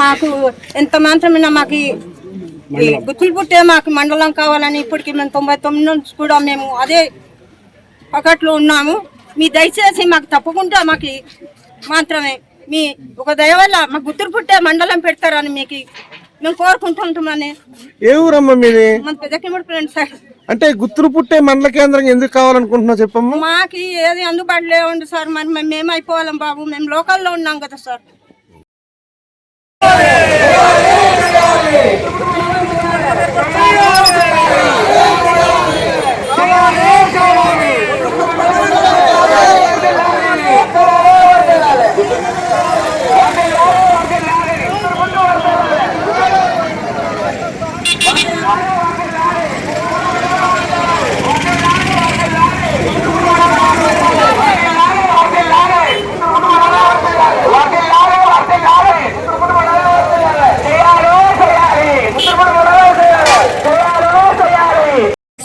మాకు ఎంత మాత్రమైనా మాకు గుత్తులు పుట్టే మాకు మండలం కావాలని ఇప్పటికి మేము తొంభై తొమ్మిది నుంచి కూడా మేము అదే పకట్లో ఉన్నాము. మీ దయచేసి మాకు తప్పకుండా మాకు మాత్రమే మీ ఒక దయ వల్ల మాకు గుత్తులు పుట్టే మండలం పెడతారని మీకు మేము కోరుకుంటుంటామని. ఏ ఊరమ్మా మీది? మన పెద్దకిముడు సార్. అంటే గుత్తులు పుట్టే మండల కేంద్రం ఎందుకు కావాలనుకుంటున్నావు చెప్పమ్మా? మాకు ఏది అందుబాటులో ఉంది సార్. మరి మేము అయిపోవాలం బాబు. మేము లోకల్లో ఉన్నాం కదా సార్. Yeah.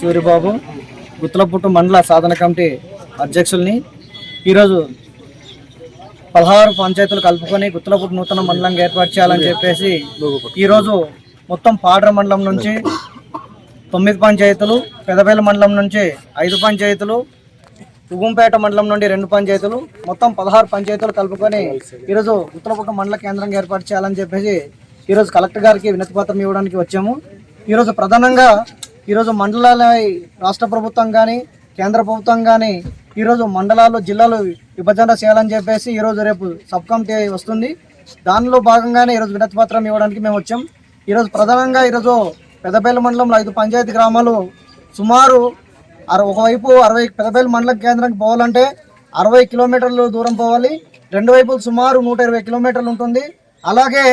సూర్యబాబు గుత్తలపుట్టు మండల సాధన కమిటీ అధ్యక్షుల్ని ఈరోజు పదహారు పంచాయతీలు కలుపుకొని గుత్తలపుట్టు నూతన మండలంగా ఏర్పాటు చేయాలని చెప్పేసి ఈరోజు మొత్తం పాడ్ర మండలం నుంచి తొమ్మిది పంచాయతీలు పెదపేల మండలం నుంచి ఐదు పంచాయతీలు ఉగుంపేట మండలం నుండి రెండు పంచాయతీలు మొత్తం పదహారు పంచాయతీలు కలుపుకొని ఈరోజు ఉత్తరపుట్ట మండల కేంద్రంగా ఏర్పాటు చేయాలని చెప్పేసి ఈరోజు కలెక్టర్ గారికి వినతి పత్రం ఇవ్వడానికి వచ్చాము. ఈరోజు ప్రధానంగా ఈరోజు మండలాల రాష్ట్ర ప్రభుత్వం కానీ కేంద్ర ప్రభుత్వం కానీ ఈరోజు మండలాలు జిల్లాలు విభజన చేయాలని చెప్పేసి ఈరోజు రేపు సబ్ కమిటీ వస్తుంది. దానిలో భాగంగానే ఈరోజు వినతి పత్రం ఇవ్వడానికి మేము వచ్చాం. ఈరోజు ప్రధానంగా ఈరోజు పెద్దపల్లి మండలంలో ఐదు పంచాయతీ గ్రామాలు సుమారు అర ఒకవైపు అరవై పెద్దపల్లి మండల కేంద్రానికి పోవాలంటే అరవై కిలోమీటర్లు దూరం పోవాలి. రెండు వైపులు సుమారు నూట ఇరవై కిలోమీటర్లు ఉంటుంది. అలాగే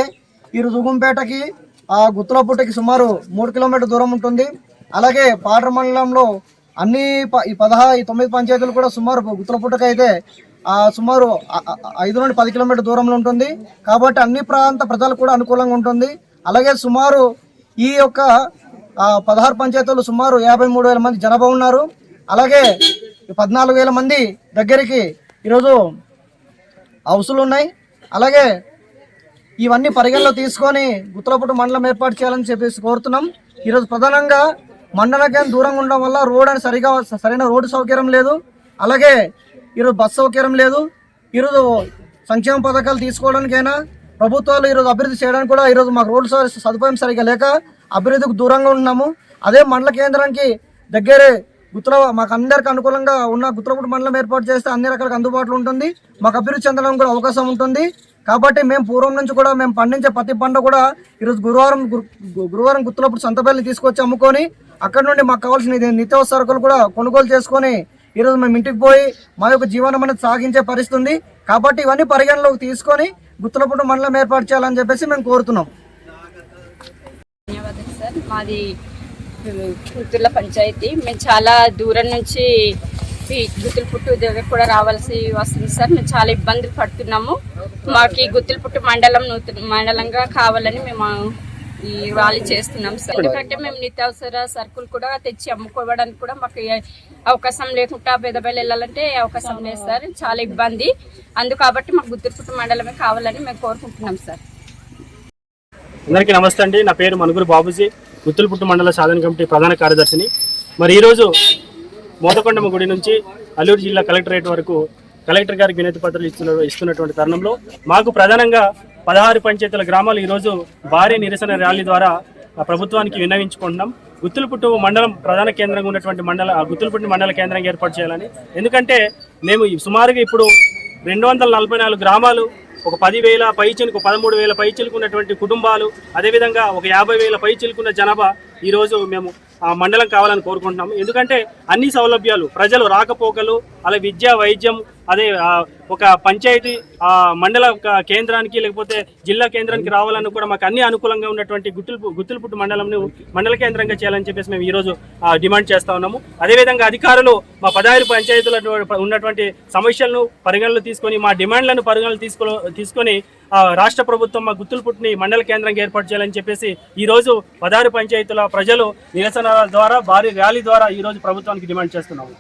ఈ రుజుగుంపేటకి ఆ గుత్తులపుట్టకి సుమారు మూడు కిలోమీటర్ దూరం ఉంటుంది. అలాగే పాటర్ మండలంలో అన్ని ప- ఈ పదహా ఈ తొమ్మిది పంచాయతీలు కూడా సుమారు గుత్తులపుట్టకి అయితే సుమారు ఐదు నుండి పది కిలోమీటర్ దూరంలో ఉంటుంది. కాబట్టి అన్ని ప్రాంత ప్రజలకు కూడా అనుకూలంగా ఉంటుంది. అలాగే సుమారు ఈ యొక్క పదహారు పంచాయతీలు సుమారు యాభై మూడు వేల మంది జనాభా ఉన్నారు. అలాగే పద్నాలుగు వేల మంది దగ్గరికి ఈరోజు హౌసులు ఉన్నాయి. అలాగే ఇవన్నీ పరిగణలో తీసుకొని గుత్తలపుట్టు మండలం ఏర్పాటు చేయాలని చెప్పేసి కోరుతున్నాం. ఈరోజు ప్రధానంగా మండలకేం దూరంగా ఉండడం వల్ల రోడ్ అని సరిగా సరైన రోడ్డు సౌకర్యం లేదు. అలాగే ఈరోజు బస్సు సౌకర్యం లేదు. ఈరోజు సంక్షేమ పథకాలు తీసుకోవడానికైనా ప్రభుత్వాలు ఈరోజు అభివృద్ధి చేయడానికి కూడా ఈరోజు మాకు రోడ్డు సౌ- సదుపాయం సరిగా లేక అభివృద్ధికి దూరంగా ఉన్నాము. అదే మండల కేంద్రానికి దగ్గరే గుత్ర మాకు అందరికి అనుకూలంగా ఉన్న గుత్తులపుట్టు మండలం ఏర్పాటు చేస్తే అన్ని రకాలకు అందుబాటులో ఉంటుంది. మాకు అభివృద్ధి చెందడం కూడా అవకాశం ఉంటుంది. కాబట్టి మేము పూర్వం నుంచి కూడా మేము పండించే ప్రతి పంట కూడా ఈరోజు గురువారం గు- గురువారం గుత్తులప్పుడు సంతపల్లి తీసుకొచ్చి అమ్ముకొని అక్కడ నుండి మాకు కావాల్సిన ఇది నిత్యావసర సరుకులు కూడా కొనుగోలు చేసుకొని ఈరోజు మేము ఇంటికి పోయి మా యొక్క జీవనం అనేది సాగించే పరిస్థితి ఉంది. కాబట్టి ఇవన్నీ పరిగణలోకి తీసుకొని గుత్తులపుట్టు మండలం ఏర్పాటు చేయాలని చెప్పేసి మేము కోరుతున్నాం. ధన్యవాదాలు సార్. మాది గుత్తుల పంచాయతీ. మేము చాలా దూరం నుంచి గుత్తుల పుట్టు దగ్గర కూడా రావాల్సి వస్తుంది సార్. మేము చాలా ఇబ్బందులు పడుతున్నాము. మాకు ఈ గుత్తుల పుట్టు మండలం నూతన మండలంగా కావాలని మేము ఈ ర్యాలీ చేస్తున్నాం సార్. ఎందుకంటే మేము నిత్యావసర సరుకులు కూడా తెచ్చి అమ్ముకోవడానికి కూడా మాకు అవకాశం లేకుండా పెదబెల్లి వెళ్ళాలంటే అవకాశం లేదు సార్. చాలా ఇబ్బంది. అందు కాబట్టి మాకు గుత్తుల పుట్టు మండలమే కావాలని మేము కోరుకుంటున్నాం సార్. అందరికీ నమస్తే అండి. నా పేరు మనుగురు బాబుజీ. గుత్తులపుట్టు మండల సాధన కమిటీ ప్రధాన కార్యదర్శిని. మరి ఈరోజు మోదకొండమ్మ గుడి నుంచి అల్లూరు జిల్లా కలెక్టరేట్ వరకు కలెక్టర్ గారికి వినతి పత్రాలు ఇస్తున్న ఇస్తున్నటువంటి తరుణంలో మాకు ప్రధానంగా పదహారు పంచాయతీల గ్రామాలు ఈరోజు భారీ నిరసన ర్యాలీ ద్వారా ప్రభుత్వానికి విన్నవించుకుంటున్నాం. గుత్తులపుట్టు మండలం ప్రధాన కేంద్రంగా ఉన్నటువంటి మండల ఆ గుత్తులపుట్టు మండల కేంద్రంగా ఏర్పాటు చేయాలని. ఎందుకంటే మేము సుమారుగా ఇప్పుడు రెండు వందల నలభై నాలుగు గ్రామాలు ఒక పదివేల పైచిలకు పదమూడు వేల పైచిలకు ఉన్నటువంటి కుటుంబాలు అదేవిధంగా ఒక యాభై వేల పైచిలుకున్న జనాభా ఈరోజు మేము ఆ మండలం కావాలని కోరుకుంటున్నాము. ఎందుకంటే అన్ని సౌలభ్యాలు ప్రజలు రాకపోకలు అలా విద్య వైద్యం అదే ఒక పంచాయతీ మండల కేంద్రానికి లేకపోతే జిల్లా కేంద్రానికి రావాలని కూడా మాకు అన్ని అనుకూలంగా ఉన్నటువంటి గుత్తులు గుత్తులపుట్టు మండలంను మండల కేంద్రంగా చేయాలని చెప్పేసి మేము ఈరోజు డిమాండ్ చేస్తా ఉన్నాము. అదేవిధంగా అధికారులు మా పదహారు పంచాయతీల ఉన్నటువంటి సమస్యలను పరిగణలో తీసుకొని మా డిమాండ్లను పరిగణలు తీసుకో తీసుకొని రాష్ట్ర ప్రభుత్వం మా గుత్తులపుట్టుని మండల కేంద్రంగా ఏర్పాటు చేయాలని చెప్పేసి ఈ రోజు పదహారు పంచాయతీల ప్రజలు నిరసన ద్వారా భారీ ర్యాలీ ద్వారా ఈరోజు ప్రభుత్వానికి డిమాండ్ చేస్తున్నాము.